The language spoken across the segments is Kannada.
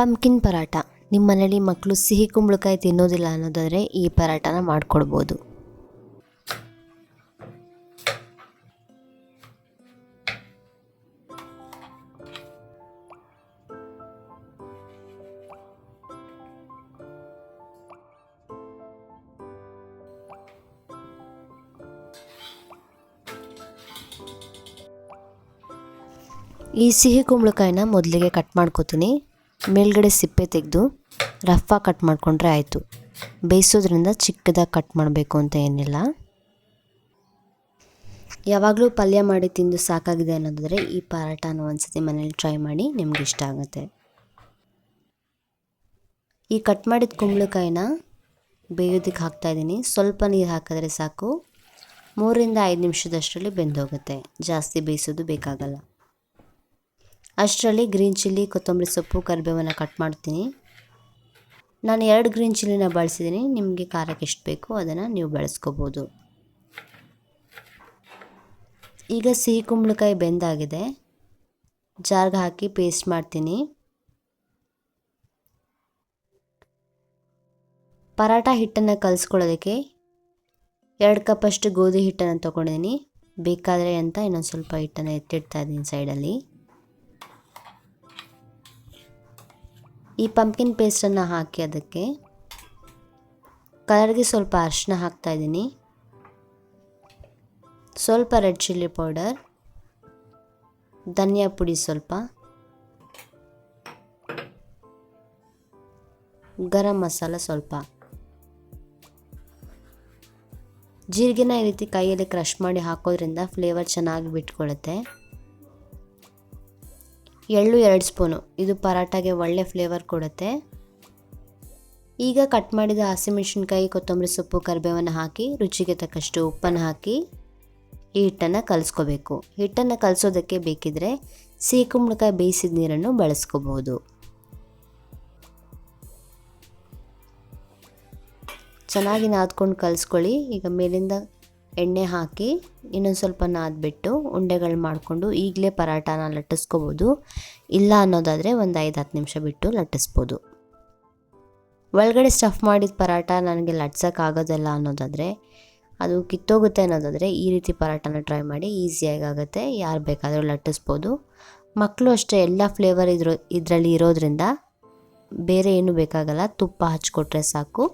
ಪಂಪ್ಕಿನ್ ಪರಾಟ ನಿಮ್ಮ ಮನೇಲಿ ಮಕ್ಕಳು ಸಿಹಿ ಕುಂಬಳಕಾಯಿ ತಿನ್ನೋದಿಲ್ಲ ಅನ್ನೋದಾದರೆ ಈ ಪರಾಟನ ಮಾಡಿಕೊಡ್ಬೋದು. ಈ ಸಿಹಿ ಕುಂಬಳಕಾಯಿನ ಮೊದಲಿಗೆ ಕಟ್ ಮಾಡ್ಕೋತೀನಿ. ಮೇಲ್ಗಡೆ ಸಿಪ್ಪೆ ತೆಗೆದು ರಫಾಗಿ ಕಟ್ ಮಾಡಿಕೊಂಡ್ರೆ ಆಯಿತು. ಬೇಯಿಸೋದ್ರಿಂದ ಚಿಕ್ಕದಾಗಿ ಕಟ್ ಮಾಡಬೇಕು ಅಂತ ಏನಿಲ್ಲ. ಯಾವಾಗಲೂ ಪಲ್ಯ ಮಾಡಿ ತಿಂದು ಸಾಕಾಗಿದೆ ಅನ್ನೋದಾದರೆ ಈ ಪರಾಟನ ಒಂದ್ಸತಿ ಮನೇಲಿ ಟ್ರೈ ಮಾಡಿ ನಿಮ್ಗೆ ಇಷ್ಟ ಆಗುತ್ತೆ. ಈ ಕಟ್ ಮಾಡಿದ ಕುಂಬಳಕಾಯಿನ ಬೇಯೋದಕ್ಕೆ ಹಾಕ್ತಾಯಿದ್ದೀನಿ ಸ್ವಲ್ಪ ನೀರು ಹಾಕಿದ್ರೆ ಸಾಕು. ಮೂರರಿಂದ ಐದು ನಿಮಿಷದಷ್ಟರಲ್ಲಿ ಬೆಂದೋಗುತ್ತೆ. ಜಾಸ್ತಿ ಬೇಯಿಸೋದು ಬೇಕಾಗಲ್ಲ. ಅಷ್ಟರಲ್ಲಿ ಗ್ರೀನ್ ಚಿಲ್ಲಿ, ಕೊತ್ತಂಬರಿ ಸೊಪ್ಪು, ಕರಿಬೇವನ್ನು ಕಟ್ ಮಾಡ್ತೀನಿ. ನಾನು ಎರಡು ಗ್ರೀನ್ ಚಿಲ್ಲಿನ ಬಳಸಿದ್ದೀನಿ. ನಿಮಗೆ ಖಾರಕ್ಕೆ ಎಷ್ಟು ಬೇಕೋ ಅದನ್ನು ನೀವು ಬಳಸ್ಕೋಬೋದು. ಈಗ ಸಿಹಿ ಕುಂಬಳಕಾಯಿ ಬೆಂದಾಗಿದೆ. ಜಾರ್ಗೆ ಹಾಕಿ ಪೇಸ್ಟ್ ಮಾಡ್ತೀನಿ. ಪರಾಟ ಹಿಟ್ಟನ್ನು ಕಲಿಸ್ಕೊಳ್ಳೋದಕ್ಕೆ ಎರಡು ಕಪ್ಪಷ್ಟು ಗೋಧಿ ಹಿಟ್ಟನ್ನು ತೊಗೊಂಡಿದ್ದೀನಿ. ಬೇಕಾದರೆ ಅಂತ ಇನ್ನೊಂದು ಸ್ವಲ್ಪ ಹಿಟ್ಟನ್ನು ಎತ್ತಿಡ್ತಾ ಇದ್ದೀನಿ ಸೈಡಲ್ಲಿ. ಈ ಪಂಪ್ಕಿನ್ ಪೇಸ್ಟನ್ನು ಹಾಕಿ ಅದಕ್ಕೆ ಕಲರ್ಗೆ ಸ್ವಲ್ಪ ಅರಿಶಿನ ಹಾಕ್ತಾ ಇದ್ದೀನಿ. ಸ್ವಲ್ಪ ರೆಡ್ ಚಿಲ್ಲಿ ಪೌಡರ್ ಧನಿಯಾ ಪುಡಿ ಸ್ವಲ್ಪ, ಗರಂ ಮಸಾಲ ಸ್ವಲ್ಪ. ಜೀರಿಗೆನ ಈ ರೀತಿ ಕೈಯಲ್ಲಿ ಕ್ರಷ್ ಮಾಡಿ ಹಾಕೋದ್ರಿಂದ ಫ್ಲೇವರ್ ಚೆನ್ನಾಗಿ ಬಿಟ್ಕೊಳ್ಳುತ್ತೆ ಎಳ್ಳು ಎರಡು ಸ್ಪೂನು. ಇದು ಪರಾಟಾಗೆ ಒಳ್ಳೆ ಫ್ಲೇವರ್ ಕೊಡುತ್ತೆ. ಈಗ ಕಟ್ ಮಾಡಿದ ಹಸಿಮೆಣಸಿನ್ಕಾಯಿ, ಕೊತ್ತಂಬರಿ ಸೊಪ್ಪು, ಕರಿಬೇವನ್ನು ಹಾಕಿ, ರುಚಿಗೆ ತಕ್ಕಷ್ಟು ಉಪ್ಪನ್ನು ಹಾಕಿ ಈ ಹಿಟ್ಟನ್ನು ಕಲಸ್ಕೋಬೇಕು. ಹಿಟ್ಟನ್ನು ಕಲಸೋದಕ್ಕೆ ಬೇಕಿದ್ರೆ ಸಿಹಿ ಕುಂಬಳಕಾಯಿ ಬೇಯಿಸಿದ ನೀರನ್ನು ಬಳಸ್ಕೋಬಹುದು ಚೆನ್ನಾಗಿ ನಾದ್ಕೊಂಡು ಕಲಸ್ಕೊಳ್ಳಿ. ಈಗ ಮೇಲಿಂದ ಎಣ್ಣೆ ಹಾಕಿ ಇನ್ನೊಂದು ಸ್ವಲ್ಪ ನಾದ್ಬಿಟ್ಟು ಉಂಡೆಗಳು ಮಾಡಿಕೊಂಡು ಈಗಲೇ ಪರಾಟಾನ ಲಟ್ಟಿಸ್ಕೋಬೋದು. ಇಲ್ಲ ಅನ್ನೋದಾದರೆ ಒಂದು ಐದು ಹತ್ತು ನಿಮಿಷ ಬಿಟ್ಟು ಲಟ್ಟಿಸ್ಬೋದು. ಒಳಗಡೆ ಸ್ಟಫ್ ಮಾಡಿದ ಪರಾಟ ನನಗೆ ಲಟ್ಸೋಕ್ಕಾಗೋದಿಲ್ಲ ಅನ್ನೋದಾದರೆ, ಅದು ಕಿತ್ತೋಗುತ್ತೆ ಅನ್ನೋದಾದರೆ ಈ ರೀತಿ ಪರಾಟನ ಟ್ರೈ ಮಾಡಿ ಈಸಿಯಾಗಿ ಆಗುತ್ತೆ. ಯಾರು ಬೇಕಾದರೂ ಲಟ್ಟಿಸ್ಬೋದು. ಮಕ್ಕಳು ಅಷ್ಟೇ, ಎಲ್ಲ ಫ್ಲೇವರ್ ಇದ್ರ, ಇದರಲ್ಲಿ ಇರೋದ್ರಿಂದ ಬೇರೆ ಏನು ಬೇಕಾಗಲ್ಲ, ತುಪ್ಪ ಹಚ್ಕೊಟ್ರೆ ಸಾಕು.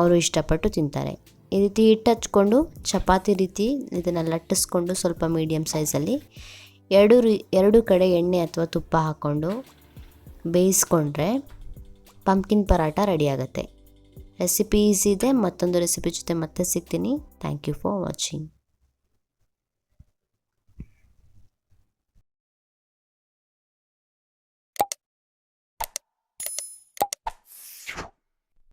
ಅವರು ಇಷ್ಟಪಟ್ಟು ತಿಂತಾರೆ. ಈ ರೀತಿ ಹಿಟ್ಟು ಹಚ್ಕೊಂಡು ಚಪಾತಿ ರೀತಿ ಇದನ್ನು ಲಟ್ಟಿಸ್ಕೊಂಡು ಸ್ವಲ್ಪ ಮೀಡಿಯಮ್ ಸೈಜಲ್ಲಿ ಎರಡು ಎರಡು ಕಡೆ ಎಣ್ಣೆ ಅಥವಾ ತುಪ್ಪ ಹಾಕ್ಕೊಂಡು ಬೇಯಿಸ್ಕೊಂಡ್ರೆ ಪಂಪ್ಕಿನ್ ಪರಾಟ ರೆಡಿ ಆಗುತ್ತೆ. ರೆಸಿಪಿ ಈಸಿ ಇದೆ, ಮತ್ತೊಂದು ರೆಸಿಪಿ ಜೊತೆ ಮತ್ತೆ ಸಿಗ್ತೀನಿ. Thank you for watching